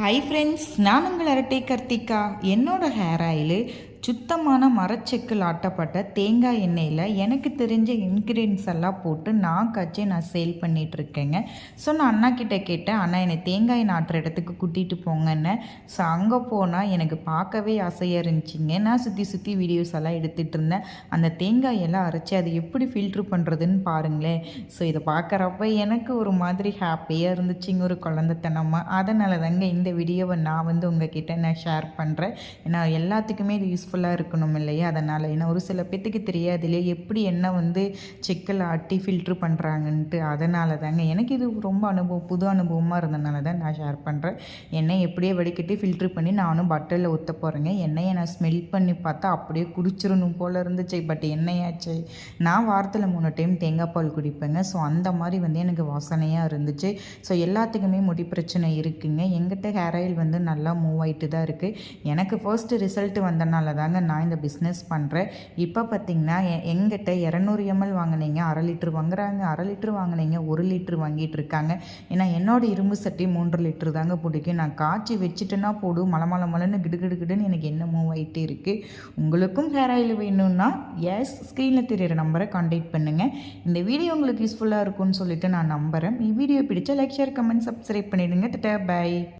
Hi friends நான் உங்கள் அரட்டை கர்த்திகா. என்னோட ஹேர் ஆயிலு சுத்தமான மரச்செக்கில் ஆட்டப்பட்ட தேங்காய் எண்ணெயில் எனக்கு தெரிஞ்ச இன்க்ரீடியன்ஸ் எல்லாம் போட்டு நான் காய்ச்சி நான் சேல் பண்ணிகிட்ருக்கேங்க ஸோ நான் அண்ணா கிட்டே கேட்டேன் அண்ணா என்னை தேங்காய் நாட்டுற இடத்துக்கு கூட்டிகிட்டு போங்கன்னு. ஸோ அங்கே போனால் எனக்கு பார்க்கவே ஆசையாக இருந்துச்சுங்க. நான் சுற்றி சுற்றி வீடியோஸ் எல்லாம் எடுத்துகிட்டு இருந்தேன். அந்த தேங்காய் எல்லாம் அரைச்சி அதை எப்படி ஃபில்ட்ரு பண்ணுறதுன்னு பாருங்களேன். ஸோ இதை பார்க்குறப்ப எனக்கு ஒரு மாதிரி ஹாப்பியாக இருந்துச்சுங்க ஒரு குழந்தைத்தனமாக அதனால தாங்க இந்த வீடியோவை நான் வந்து உங்ககிட்ட நான் ஷேர் பண்ணுறேன் ஏன்னா எல்லாத்துக்குமே இது யூஸ் யூஸ்ஃபுல்லாக இருக்கணும் இல்லையா? அதனால் ஏன்னா ஒரு சில பேத்துக்கு தெரியாது இல்லையா எப்படி என்ன வந்து செக்கில் ஆட்டி ஃபில்ட்ரு பண்ணுறாங்கன்ட்டு அதனால தாங்க எனக்கு இது ரொம்ப அனுபவம் புது அனுபவமாக இருந்தனால தான் நான் ஷேர் பண்ணுறேன் எண்ணெய் எப்படியே வடிக்கட்டி ஃபில்ட்ரு பண்ணி நானும் பட்டரில் ஊற்ற போகிறேங்க எண்ணெயை நான் ஸ்மெல் பண்ணி பார்த்தா அப்படியே குடிச்சிடணும் போல் இருந்துச்சு. பட் எண்ணெயாச்சு நான் வாரத்தில் மூணு டைம் தேங்காய் பால் குடிப்பேங்க. ஸோ அந்த மாதிரி வந்து எனக்கு வாசனையாக இருந்துச்சு. ஸோ எல்லாத்துக்குமே முடி பிரச்சனை இருக்குங்க. எங்கிட்ட ஹேர் ஆயில் வந்து நல்லா மூவ் ஆகிட்டு தான் இருக்குது எனக்கு ஃபர்ஸ்ட் ரிசல்ட் வந்தனால தாங்க நான் இந்த பிஸ்னஸ் பண்ணுறேன் இப்போ பார்த்தீங்கன்னா எ- எங்கிட்ட இரநூறு எம்எல் வாங்கினீங்க அரை லிட்ரு வாங்குறாங்க அரை லிட்ரு வாங்கினீங்க ஒரு லிட்ரு வாங்கிட்டு இருக்காங்க. ஏன்னா என்னோட இரும்பு சட்டி மூன்று லிட்ரு தாங்க பிடிக்கும். நான் காய்ச்சி வச்சுட்டேன்னா போடும் மலை மலை மலைன்னு கிடு எனக்கு என்ன மூவ் ஆகிட்டே இருக்குது உங்களுக்கும் ஹேர் ஆயில் வேணும்னா எஸ் ஸ்க்ரீனில் தெரியிற நம்பரை காண்டாக்ட் பண்ணுங்கள் இந்த வீடியோ உங்களுக்கு யூஸ்ஃபுல்லாக இருக்கும்னு சொல்லிட்டு நான் நம்புகிறேன் வீடியோ பிடிச்சா லைக் ஷேர் கமெண்ட் சப்ஸ்கிரைப் பண்ணிவிடுங்க திட்ட பை